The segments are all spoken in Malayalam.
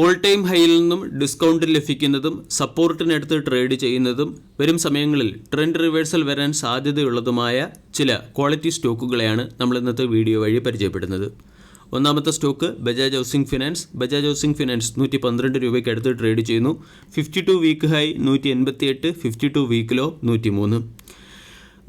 ഓൾ ടൈം ഹൈയിൽ നിന്നും ഡിസ്കൗണ്ട് ലഭിക്കുന്നതും സപ്പോർട്ടിനടുത്ത് ട്രേഡ് ചെയ്യുന്നതും വരും സമയങ്ങളിൽ ട്രെൻഡ് റിവേഴ്സൽ വരാൻ സാധ്യതയുള്ളതുമായ ചില ക്വാളിറ്റി സ്റ്റോക്കുകളെയാണ് നമ്മൾ ഇന്നത്തെ വീഡിയോ വഴി പരിചയപ്പെടുന്നത്. ഒന്നാമത്തെ stock Bajaj housing finance Bajaj housing finance നൂറ്റി പന്ത്രണ്ട് രൂപയ്ക്ക് അടുത്ത് ട്രേഡ് ചെയ്യുന്നു. ഫിഫ്റ്റി ടു വീക്ക് ഹൈ നൂറ്റി എൺപത്തി എട്ട് ഫിഫ്റ്റി ടു വീക്ക് ലോ നൂറ്റി മൂന്ന്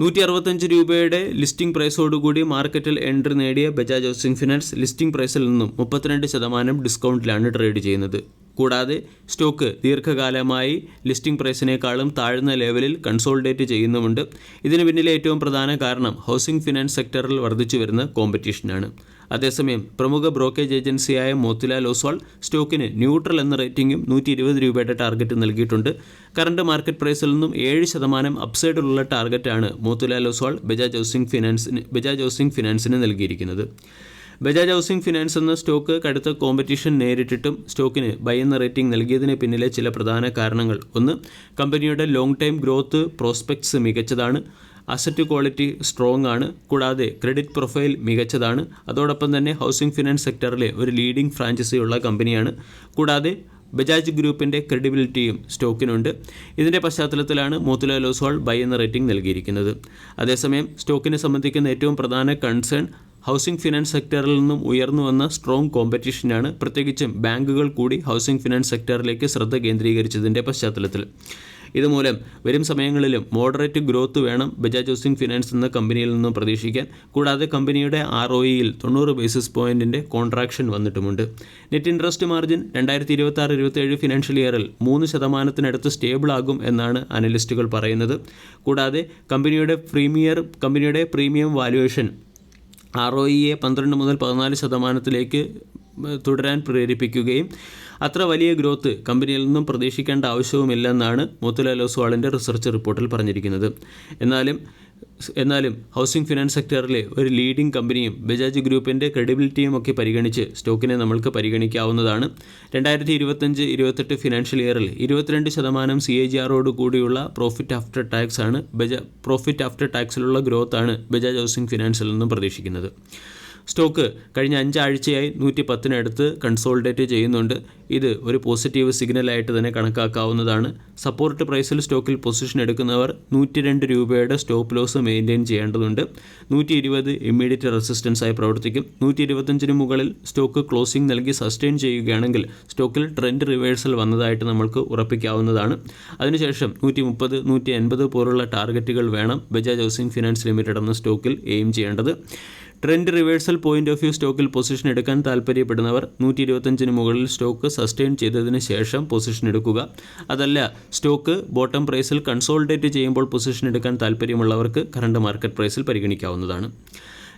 നൂറ്റി അറുപത്തഞ്ച് രൂപയുടെ ലിസ്റ്റിംഗ് പ്രൈസോടുകൂടി മാർക്കറ്റിൽ എൻട്രി നേടിയ ബജാജ് ഹൗസിംഗ് ഫിനാൻസ് ലിസ്റ്റിംഗ് പ്രൈസിൽ നിന്നും മുപ്പത്തിരണ്ട് ശതമാനം ഡിസ്കൗണ്ടിലാണ് ട്രേഡ് ചെയ്യുന്നത്. കൂടാതെ സ്റ്റോക്ക് ദീർഘകാലമായി ലിസ്റ്റിംഗ് പ്രൈസിനേക്കാളും താഴ്ന്ന ലെവലിൽ കൺസോൾഡേറ്റ് ചെയ്യുന്നുമുണ്ട്. ഇതിന് പിന്നിലെ ഏറ്റവും പ്രധാന കാരണം ഹൗസിംഗ് ഫിനാൻസ് സെക്ടറിൽ വർദ്ധിച്ചു വരുന്ന കോമ്പറ്റീഷനാണ്. അതേസമയം പ്രമുഖ ബ്രോക്കേജ് ഏജൻസിയായ മോത്തിലാൽ ഒസ്വാൾ സ്റ്റോക്കിന് ന്യൂട്രൽ എന്ന റേറ്റിംഗും നൂറ്റി ഇരുപത് രൂപയുടെ ടാർഗറ്റ് നൽകിയിട്ടുണ്ട്. കറണ്ട് മാർക്കറ്റ് പ്രൈസിൽ നിന്നും ഏഴ് ശതമാനം അപ്സൈഡിലുള്ള ടാർഗറ്റാണ് മോത്തിലാൽ ഒസ്വാൾ ബജാജ് ഹൗസിംഗ് ഫിനാൻസിന് ബജാജ് ഹൗസിംഗ് ഫിനാൻസിന് നൽകിയിരിക്കുന്നത്. ബജാജ് ഹൗസിംഗ് ഫിനാൻസ് എന്ന സ്റ്റോക്ക് കടുത്ത കോമ്പറ്റീഷൻ നേരിട്ടിട്ടും സ്റ്റോക്കിന് ബൈ എന്ന റേറ്റിംഗ് നൽകിയതിന് പിന്നിലെ ചില പ്രധാന കാരണങ്ങൾ. ഒന്ന് കമ്പനിയുടെ ലോങ് ടൈം ഗ്രോത്ത് പ്രോസ്പെക്ട്സ് മികച്ചതാണ്. അസറ്റ് ക്വാളിറ്റി സ്ട്രോങ് ആണ്. കൂടാതെ ക്രെഡിറ്റ് പ്രൊഫൈൽ മികച്ചതാണ്. അതോടൊപ്പം തന്നെ ഹൗസിംഗ് ഫിനാൻസ് സെക്ടറിലെ ഒരു ലീഡിംഗ് ഫ്രാഞ്ചൈസി ഉള്ള കമ്പനിയാണ്. കൂടാതെ ബജാജ് ഗ്രൂപ്പിന്റെ ക്രെഡിബിലിറ്റിയും സ്റ്റോക്കിനുണ്ട്. ഇതിന്റെ പശ്ചാത്തലത്തിലാണ് മോത്തിലാൽ ഒസ്വാൾ ബൈ എന്ന റേറ്റിംഗ് നൽകിയിരിക്കുന്നത്. അതേസമയം സ്റ്റോക്കിനെ സംബന്ധിക്കുന്ന ഏറ്റവും പ്രധാന കൺസേൺ ഹൗസിംഗ് ഫിനാൻസ് സെക്ടറിൽ നിന്നും ഉയർന്നു വന്ന സ്ട്രോങ് കോമ്പറ്റീഷനാണ് പ്രത്യേകിച്ചും ബാങ്കുകൾ കൂടി ഹൗസിംഗ് ഫിനാൻസ് സെക്ടറിലേക്ക് ശ്രദ്ധ കേന്ദ്രീകരിച്ചതിന്റെ പശ്ചാത്തലത്തിൽ. ഇതുമൂലം വരും സമയങ്ങളിലും മോഡറേറ്റ് ഗ്രോത്ത് വേണം ബജാജ് ഹൗസിംഗ് ഫിനാൻസ് എന്ന കമ്പനിയിൽ നിന്നും പ്രതീക്ഷിക്കാൻ. കൂടാതെ കമ്പനിയുടെ ആർ ഒ ഇയിൽ തൊണ്ണൂറ് ബേസിസ് പോയിന്റിന്റെ കോൺട്രാക്ഷൻ വന്നിട്ടുമുണ്ട്. നെറ്റ് ഇൻട്രസ്റ്റ് മാർജിൻ രണ്ടായിരത്തി ഇരുപത്തി ആറ് ഇരുപത്തേഴ് ഫിനാൻഷ്യൽ ഇയറിൽ മൂന്ന് ശതമാനത്തിനടുത്ത് സ്റ്റേബിൾ ആകും എന്നാണ് അനലിസ്റ്റുകൾ പറയുന്നത്. കൂടാതെ കമ്പനിയുടെ പ്രീമിയർ കമ്പനിയുടെ പ്രീമിയം വാല്യുവേഷൻ ആർ ഒ ഇയെ പന്ത്രണ്ട് മുതൽ പതിനാല് ശതമാനത്തിലേക്ക് തുടരാൻ പ്രേരിപ്പിക്കുകയും അത്ര വലിയ ഗ്രോത്ത് കമ്പനിയിൽ നിന്നും പ്രതീക്ഷിക്കേണ്ട ആവശ്യവുമില്ലെന്നാണ് മോത്തിലാൽ ഒസ്വാളിന്റെ റിസർച്ച് റിപ്പോർട്ടിൽ പറഞ്ഞിരിക്കുന്നത്. എന്നാലും എന്നാലും ഹൗസിംഗ് ഫിനാൻസ് സെക്ടറിലെ ഒരു ലീഡിംഗ് കമ്പനിയും ബജാജ് ഗ്രൂപ്പിന്റെ ക്രെഡിബിലിറ്റിയും ഒക്കെ പരിഗണിച്ച് സ്റ്റോക്കിനെ നമ്മൾക്ക് പരിഗണിക്കാവുന്നതാണ്. രണ്ടായിരത്തി ഇരുപത്തഞ്ച് ഇരുപത്തെട്ട് ഫിനാൻഷ്യൽ ഇയറിൽ ഇരുപത്തിരണ്ട് ശതമാനം സി എ ജി ആറോട് കൂടിയുള്ള പ്രോഫിറ്റ് ആഫ്റ്റർ ടാക്സ് ആണ് ബജാ പ്രോഫിറ്റ് ആഫ്റ്റർ ടാക്സിലുള്ള ഗ്രോത്താണ് ബജാജ് ഹൗസിംഗ് ഫിനാൻസിൽ നിന്നും പ്രതീക്ഷിക്കുന്നത്. സ്റ്റോക്ക് കഴിഞ്ഞ അഞ്ചാഴ്ചയായി നൂറ്റി പത്തിനടുത്ത് കൺസോൾഡേറ്റ് ചെയ്യുന്നുണ്ട്. ഇത് ഒരു പോസിറ്റീവ് സിഗ്നലായിട്ട് തന്നെ കണക്കാക്കാവുന്നതാണ്. സപ്പോർട്ട് പ്രൈസിൽ സ്റ്റോക്കിൽ പൊസിഷൻ എടുക്കുന്നവർ നൂറ്റി രണ്ട് രൂപയുടെ സ്റ്റോപ്പ് ലോസ് മെയിന്റെയിൻ ചെയ്യേണ്ടതുണ്ട്. നൂറ്റി ഇരുപത് ഇമ്മീഡിയറ്റ് റെസിസ്റ്റൻസായി പ്രവർത്തിക്കും. നൂറ്റി ഇരുപത്തഞ്ചിന് മുകളിൽ സ്റ്റോക്ക് ക്ലോസിംഗ് നൽകി സസ്റ്റെയിൻ ചെയ്യുകയാണെങ്കിൽ സ്റ്റോക്കിൽ ട്രെൻഡ് റിവേഴ്സൽ വന്നതായിട്ട് നമ്മൾക്ക് ഉറപ്പിക്കാവുന്നതാണ്. അതിനുശേഷം നൂറ്റി മുപ്പത് നൂറ്റി എൺപത് പോലുള്ള ടാർഗറ്റുകൾ വേണം ബജാജ് ഹൗസിംഗ് ഫിനാൻസ് ലിമിറ്റഡ് എന്ന സ്റ്റോക്കിൽ എയിം ചെയ്യേണ്ടത്. Trend reversal point of view സ്റ്റോക്കിൽ പൊസിഷൻ എടുക്കാൻ താല്പര്യപ്പെടുന്നവർ നൂറ്റി ഇരുപത്തഞ്ചിന് മുകളിൽ സ്റ്റോക്ക് സസ്റ്റെയിൻ ചെയ്തതിന് ശേഷം പൊസിഷൻ എടുക്കുക. അതല്ല സ്റ്റോക്ക് ബോട്ടം പ്രൈസിൽ കൺസോൾഡേറ്റ് ചെയ്യുമ്പോൾ പൊസിഷൻ എടുക്കാൻ താല്പര്യമുള്ളവർക്ക് കറണ്ട് മാർക്കറ്റ് പ്രൈസിൽ പരിഗണിക്കാവുന്നതാണ്.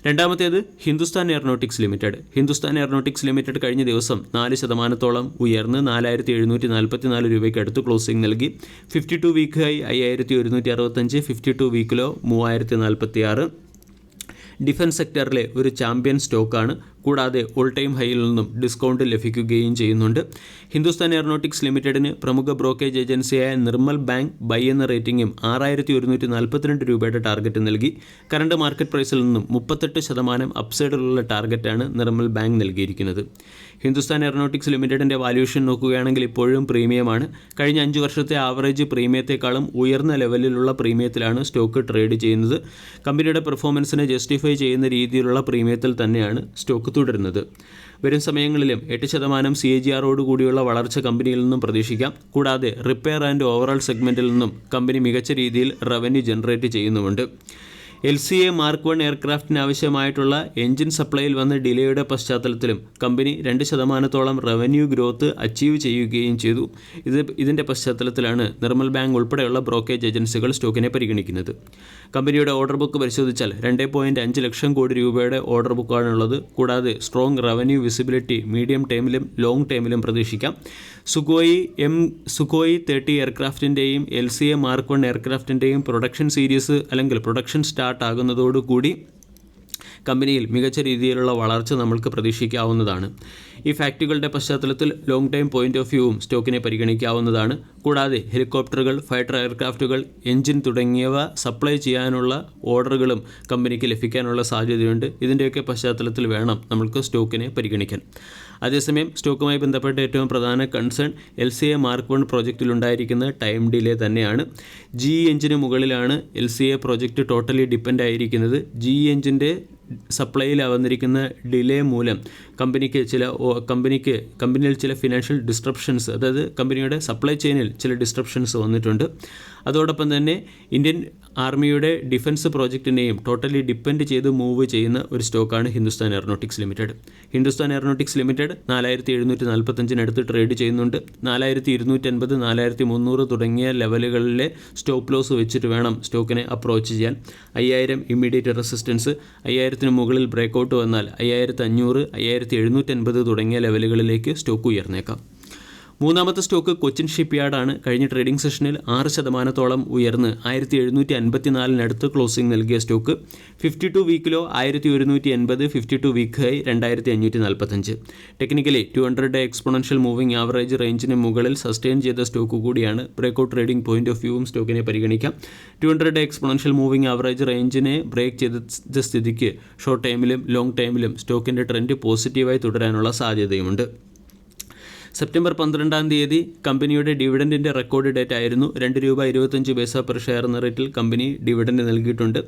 രണ്ടാമത്തേത് Hindustan aeronautics limited. Hindustan aeronautics limited കഴിഞ്ഞ ദിവസം നാല് ശതമാനത്തോളം ഉയർന്ന് നാലായിരത്തി എഴുന്നൂറ്റി നാൽപ്പത്തി നാല് രൂപയ്ക്ക് അടുത്ത് ക്ലോസിംഗ് നൽകി. ഫിഫ്റ്റി ടു ഹൈ അയ്യായിരത്തി ഒരുന്നൂറ്റി അറുപത്തഞ്ച് ഫിഫ്റ്റി ടു വീക്കിലോ മൂവായിരത്തി നാൽപ്പത്തി ആറ് ഡിഫൻസ് സെക്ടറിലെ ഒരു ചാമ്പ്യൻ സ്റ്റോക്കാണ്. കൂടാതെ ഓൾ ടൈം ഹൈയിൽ നിന്നും ഡിസ്കൗണ്ട് ലഭിക്കുകയും ചെയ്യുന്നുണ്ട്. ഹിന്ദുസ്ഥാൻ എയറോനോട്ടിക്സ് ലിമിറ്റഡിന് പ്രമുഖ ബ്രോക്കേജ് ഏജൻസിയായ നിർമ്മൽ ബാങ്ക് ബൈ എന്ന റേറ്റിംഗും ആറായിരത്തി ഒരുന്നൂറ്റി നാൽപ്പത്തിരണ്ട് രൂപയുടെ ടാർഗറ്റ് നൽകി. കറണ്ട് മാർക്കറ്റ് പ്രൈസിൽ നിന്നും മുപ്പത്തെട്ട് ശതമാനം അപ്സൈഡിലുള്ള ടാർഗറ്റാണ് നിർമ്മൽ ബാങ്ക് നൽകിയിരിക്കുന്നത്. ഹിന്ദുസ്ഥാൻ എയറോനോട്ടിക്സ് ലിമിറ്റഡിന്റെ വാല്യൂഷൻ നോക്കുകയാണെങ്കിൽ ഇപ്പോഴും പ്രീമിയമാണ്. കഴിഞ്ഞ അഞ്ച് വർഷത്തെ ആവറേജ് പ്രീമിയത്തെക്കാളും ഉയർന്ന ലെവലിലുള്ള പ്രീമിയത്തിലാണ് സ്റ്റോക്ക് ട്രേഡ് ചെയ്യുന്നത്. കമ്പനിയുടെ പെർഫോമൻസിനെ ജസ്റ്റിഫൈ ചെയ്യുന്ന രീതിയിലുള്ള പ്രീമിയത്തിൽ തന്നെയാണ് സ്റ്റോക്ക് തുടരുന്നത്. വരും സമയങ്ങളിലും എട്ട് ശതമാനം സി എ ജി ആറോട് കൂടിയുള്ള വളർച്ച കമ്പനിയിൽ നിന്നും പ്രതീക്ഷിക്കാം. കൂടാതെ റിപ്പയർ ആൻഡ് ഓവറോൾ സെഗ്മെന്റിൽ നിന്നും കമ്പനി മികച്ച രീതിയിൽ റവന്യൂ ജനറേറ്റ് ചെയ്യുന്നുമുണ്ട്. L C A mark one എയർക്രാഫ്റ്റിന് ആവശ്യമായിട്ടുള്ള എഞ്ചിൻ സപ്ലൈയിൽ വന്ന ഡിലേയുടെ പശ്ചാത്തലത്തിലും കമ്പനി രണ്ട് ശതമാനത്തോളം റവന്യൂ ഗ്രോത്ത് അച്ചീവ് ചെയ്യുകയും ചെയ്തു. ഇത് ഇതിന്റെ പശ്ചാത്തലത്തിലാണ് നിർമ്മൽ ബാങ്ക് ഉൾപ്പെടെയുള്ള ബ്രോക്കേജ് ഏജൻസികൾ സ്റ്റോക്കിനെ പരിഗണിക്കുന്നത്. കമ്പനിയുടെ ഓർഡർ ബുക്ക് പരിശോധിച്ചാൽ രണ്ട് പോയിന്റ് അഞ്ച് ലക്ഷം കോടി രൂപയുടെ ഓർഡർ ബുക്കാണുള്ളത്. കൂടാതെ സ്ട്രോങ് റവന്യൂ വിസിബിലിറ്റി മീഡിയം ടൈമിലും ലോങ് ടൈമിലും പ്രതീക്ഷിക്കാം. Sukhoi M Sukhoi thirty എയർക്രാഫ്റ്റിന്റെയും L C A mark one എയർക്രാഫ്റ്റിന്റെയും production series അല്ലെങ്കിൽ പ്രൊഡക്ഷൻ സ്റ്റാർട്ട് ആകുന്നതോടുകൂടി കമ്പനിയിൽ മികച്ച രീതിയിലുള്ള വളർച്ച നമ്മൾക്ക് പ്രതീക്ഷിക്കാവുന്നതാണ്. ഈ ഫാക്റ്റുകളുടെ പശ്ചാത്തലത്തിൽ ലോങ് ടൈം പോയിന്റ് ഓഫ് വ്യൂവും സ്റ്റോക്കിനെ പരിഗണിക്കാവുന്നതാണ്. കൂടാതെ ഹെലികോപ്റ്ററുകൾ ഫൈറ്റർ എയർക്രാഫ്റ്റുകൾ എഞ്ചിൻ തുടങ്ങിയവ സപ്ലൈ ചെയ്യാനുള്ള ഓർഡറുകളും കമ്പനിക്ക് ലഭിക്കാനുള്ള സാധ്യതയുണ്ട്. ഇതിന്റെയൊക്കെ പശ്ചാത്തലത്തിൽ വേണം നമ്മൾക്ക് സ്റ്റോക്കിനെ പരിഗണിക്കാൻ. അതേസമയം സ്റ്റോക്കുമായി ബന്ധപ്പെട്ട ഏറ്റവും പ്രധാന concern L C A mark one പ്രോജക്റ്റിലുണ്ടായിരിക്കുന്ന time delay തന്നെയാണ്. ജി എഞ്ചിന് മുകളിലാണ് L C A project totally depend ആയിരിക്കുന്നത്. ജി എഞ്ചിന്റെ സപ്ലൈയിൽ വന്നിരിക്കുന്ന ഡിലേ മൂലം കമ്പനിക്ക് ചില കമ്പനിക്ക് കമ്പനിയിൽ ചില ഫിനാൻഷ്യൽ ഡിസ്ട്രപ്ഷൻസ് അതായത് കമ്പനിയുടെ സപ്ലൈ ചെയിനിൽ ചില ഡിസ്ട്രപ്ഷൻസ് വന്നിട്ടുണ്ട്. അതോടൊപ്പം തന്നെ ഇന്ത്യൻ ആർമിയുടെ ഡിഫൻസ് പ്രോജക്റ്റിനെയും ടോട്ടലി ഡിപ്പെൻഡ് ചെയ്ത് മൂവ് ചെയ്യുന്ന ഒരു സ്റ്റോക്കാണ് Hindustan aeronautics limited Hindustan aeronautics limited നാലായിരത്തി എഴുന്നൂറ്റി നാൽപ്പത്തഞ്ചിനടുത്ത് ട്രേഡ് ചെയ്യുന്നുണ്ട്. നാലായിരത്തി ഇരുന്നൂറ്റി അൻപത് നാലായിരത്തി മുന്നൂറ് തുടങ്ങിയ ലെവലുകളിലെ സ്റ്റോപ്പ് ലോസ് വെച്ചിട്ട് വേണം സ്റ്റോക്കിനെ അപ്രോച്ച് ചെയ്യാൻ. അയ്യായിരം ഇമ്മീഡിയറ്റ് റെസിസ്റ്റൻസ് അയ്യായിരത്തിന് മുകളിൽ ബ്രേക്കൗട്ട് വന്നാൽ അയ്യായിരത്തി അഞ്ഞൂറ് അയ്യായിരത്തി എഴുന്നൂറ്റൻപത് തുടങ്ങിയ ലെവലുകളിലേക്ക് സ്റ്റോക്ക് ഉയർന്നേക്കാം. മൂന്നാമത്തെ സ്റ്റോക്ക് കൊച്ചിൻ ഷിപ്പ്യാർഡാണ്. കഴിഞ്ഞ ട്രേഡിംഗ് സെഷനിൽ ആറ് ശതമാനത്തോളം ഉയർന്ന് ആയിരത്തി എഴുന്നൂറ്റി അൻപത്തിനാലിനടുത്ത് ക്ലോസിംഗ് നൽകിയ സ്റ്റോക്ക്. ഫിഫ്റ്റി ടു വീക്കിലോ ആയിരത്തി ഒരുന്നൂറ്റി എൺപത് ഫിഫ്റ്റി ടു വീക്ക് ഹൈ രണ്ടായിരത്തി അഞ്ഞൂറ്റി നാൽപ്പത്തഞ്ച് technically two hundred day exponential moving average റേഞ്ചിന് മുകളിൽ സസ്റ്റെയിൻ ചെയ്ത സ്റ്റോക്ക് കൂടിയാണ്. ബ്രേക്കൗട്ട് ട്രേഡിംഗ് പോയിന്റ് ഓഫ് വ്യൂവും സ്റ്റോക്കിനെ പരിഗണിക്കാം. Two hundred day exponential moving average റേഞ്ചിനെ break ചെയ്ത സ്ഥിതിക്ക് ഷോർട്ട് ടൈമിലും ലോങ് ടൈമിലും സ്റ്റോക്കിന്റെ ട്രെൻഡ് പോസിറ്റീവായി തുടരാനുള്ള സാധ്യതയുമുണ്ട്. സെപ്റ്റംബർ പന്ത്രണ്ടാം തീയതി കമ്പനിയുടെ ഡിവിഡന്റിന്റെ റെക്കോർഡ് ഡേറ്റ് ആയിരുന്നു രണ്ട് രൂപ ഇരുപത്തഞ്ച് പൈസ പെർ ഷെയർ എന്ന റേറ്റിൽ കമ്പനി ഡിവിഡന്റ് നൽകിയിട്ടുണ്ട്.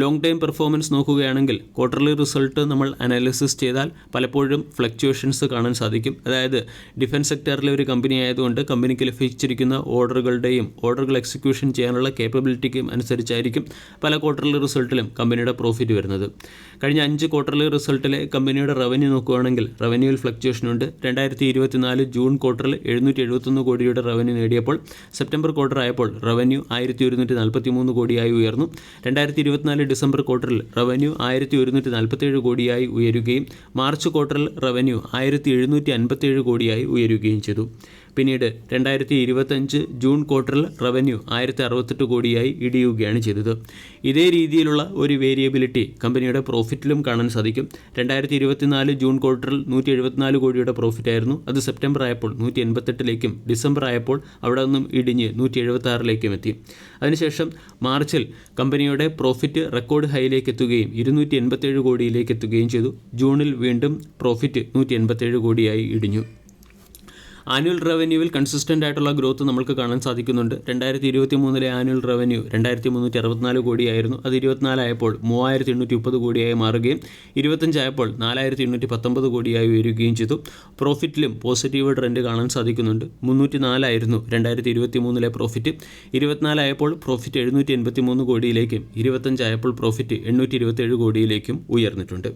ലോങ് ടൈം പെർഫോമൻസ് നോക്കുകയാണെങ്കിൽ ക്വാർട്ടർലി റിസൾട്ട് നമ്മൾ അനാലിസിസ് ചെയ്താൽ പലപ്പോഴും ഫ്ലക്ച്വേഷൻസ് കാണാൻ സാധിക്കും. അതായത് ഡിഫൻസ് സെക്ടറിലെ ഒരു കമ്പനി ആയതുകൊണ്ട് കമ്പനിക്ക് ലഭിച്ചിരിക്കുന്ന ഓർഡറുകളുടെയും ഓർഡറുകൾ എക്സിക്യൂഷൻ ചെയ്യാനുള്ള കേപ്പബിലിറ്റിക്കും അനുസരിച്ചായിരിക്കും പല ക്വാർട്ടർലി റിസൾട്ടിലും കമ്പനിയുടെ പ്രോഫിറ്റ് വരുന്നത്. കഴിഞ്ഞ അഞ്ച് ക്വാർട്ടർലി റിസൾട്ടിലെ കമ്പനിയുടെ റവന്യൂ നോക്കുകയാണെങ്കിൽ റവന്യൂവിൽ ഫ്ലക്ച്വേഷൻ ഉണ്ട്. രണ്ടായിരത്തി ഇരുപത്തിനാല് ജൂൺ ക്വാർട്ടറിൽ എഴുന്നൂറ്റി എഴുപത്തൊന്ന് കോടിയുടെ റവന്യൂ നേടിയപ്പോൾ സെപ്റ്റംബർ ക്വാർട്ടർ ആയപ്പോൾ റവന്യൂ ആയിരത്തി ഒരുന്നൂറ്റി നാൽപ്പത്തി മൂന്ന് കോടിയായി ഉയർന്നു. രണ്ടായിരത്തി ഇരുപത്തിനാല് ഡിസംബർ ക്വാർട്ടറിൽ റവന്യൂ ആയിരത്തി ഒരുന്നൂറ്റി നാൽപ്പത്തേഴ് കോടിയായി ഉയരുകയും മാർച്ച് ക്വാർട്ടറിൽ റവന്യൂ ആയിരത്തി എഴുന്നൂറ്റി അൻപത്തേഴ് കോടിയായി ഉയരുകയും ചെയ്തു. പിന്നീട് രണ്ടായിരത്തി ഇരുപത്തഞ്ച് ജൂൺ ക്വാർട്ടറിൽ റവന്യൂ ആയിരത്തി അറുപത്തെട്ട് കോടിയായി ഇടിയുകയാണ് ചെയ്തത്. ഇതേ രീതിയിലുള്ള ഒരു വേരിയബിലിറ്റി കമ്പനിയുടെ പ്രോഫിറ്റിലും കാണാൻ സാധിക്കും. രണ്ടായിരത്തി ഇരുപത്തിനാല് ജൂൺ ക്വാർട്ടറിൽ നൂറ്റി എഴുപത്തിനാല് കോടിയുടെ പ്രോഫിറ്റ് ആയിരുന്നു അത് സെപ്റ്റംബർ ആയപ്പോൾ നൂറ്റി എൺപത്തെട്ടിലേക്കും ഡിസംബർ ആയപ്പോൾ അവിടെ നിന്നും ഇടിഞ്ഞ് നൂറ്റി എഴുപത്തി ആറിലേക്കും എത്തി. അതിനുശേഷം മാർച്ചിൽ കമ്പനിയുടെ പ്രോഫിറ്റ് റെക്കോർഡ് ഹൈയിലേക്ക് എത്തുകയും ഇരുന്നൂറ്റി എൺപത്തേഴ് കോടിയിലേക്ക് എത്തുകയും ചെയ്തു. ജൂണിൽ വീണ്ടും പ്രോഫിറ്റ് നൂറ്റി എൺപത്തേഴ് കോടിയായി ഇടിഞ്ഞു. ആനുവൽ റവന്യൂവിൽ കൺസിസ്റ്റന്റ് ആയിട്ടുള്ള ഗ്രോത്ത് നമുക്ക് കാണാൻ സാധിക്കുന്നുണ്ട്. രണ്ടായിരത്തി ഇരുപത്തി മൂന്നിലെ ആനുവൽ റവന്യൂ രണ്ടായിരത്തി മുന്നൂറ്റി അറുപത്തിനാല് കോടിയായിരുന്നു. അത് ഇരുപത്തിനാലായപ്പോൾ മൂവായിരത്തി എണ്ണൂറ്റി മുപ്പത് കോടിയായി മാറുകയും ഇരുപത്തഞ്ചായപ്പോൾ നാലായിരത്തി എണ്ണൂറ്റി പത്തൊമ്പത് കോടിയായി ഉയരുകയും ചെയ്തു. പ്രോഫിറ്റിലും പോസിറ്റീവ് ട്രെൻഡ് കാണാൻ സാധിക്കുന്നുണ്ട്. മുന്നൂറ്റി നാലായിരുന്നു രണ്ടായിരത്തി ഇരുപത്തി മൂന്നിലെ പ്രോഫിറ്റ് ഇരുപത്തിനാലായപ്പോൾ പ്രോഫിറ്റ് എഴുന്നൂറ്റി എൺപത്തി മൂന്ന് കോടിയിലേക്കും ഇരുപത്തഞ്ചായപ്പോൾ പ്രോഫിറ്റ് എണ്ണൂറ്റി ഇരുപത്തേഴ് കോടിയിലേക്കും ഉയർന്നിട്ടുണ്ട്.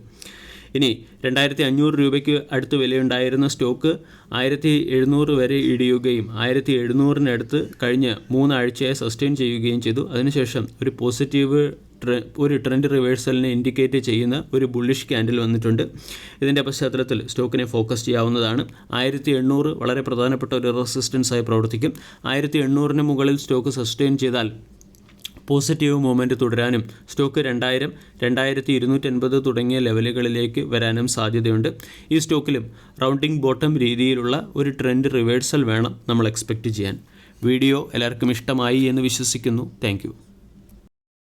ഇനി രണ്ടായിരത്തി അഞ്ഞൂറ് രൂപയ്ക്ക് അടുത്ത് വിലയുണ്ടായിരുന്ന സ്റ്റോക്ക് ആയിരത്തി എഴുന്നൂറ് വരെ ഇടിയുകയും ആയിരത്തി എഴുന്നൂറിനടുത്ത് കഴിഞ്ഞ് മൂന്നാഴ്ചയായി സസ്റ്റെയിൻ ചെയ്യുകയും ചെയ്തു. അതിനുശേഷം ഒരു പോസിറ്റീവ് ഒരു ട്രെൻഡ് റിവേഴ്സലിനെ ഇൻഡിക്കേറ്റ് ചെയ്യുന്ന ഒരു ബുള്ളിഷ് ക്യാൻഡിൽ വന്നിട്ടുണ്ട്. ഇതിന്റെ പശ്ചാത്തലത്തിൽ സ്റ്റോക്കിനെ ഫോക്കസ് ചെയ്യാവുന്നതാണ്. ആയിരത്തി എണ്ണൂറ് വളരെ പ്രധാനപ്പെട്ട ഒരു റെസിസ്റ്റൻസായി പ്രവർത്തിക്കും. ആയിരത്തി എണ്ണൂറിന് മുകളിൽ സ്റ്റോക്ക് സസ്റ്റെയിൻ ചെയ്താൽ പോസിറ്റീവ് മൂവ്മെന്റ് തുടരാനും സ്റ്റോക്ക് രണ്ടായിരം രണ്ടായിരത്തി ഇരുന്നൂറ്റൻപത് തുടങ്ങിയ ലെവലുകളിലേക്ക് വരാനും സാധ്യതയുണ്ട്. ഈ സ്റ്റോക്കിലും റൗണ്ടിംഗ് ബോട്ടം രീതിയിലുള്ള ഒരു ട്രെൻഡ് റിവേഴ്സൽ വേണം നമ്മൾ എക്സ്പെക്റ്റ് ചെയ്യാൻ. വീഡിയോ എല്ലാവർക്കും ഇഷ്ടമായി എന്ന് വിശ്വസിക്കുന്നു. താങ്ക്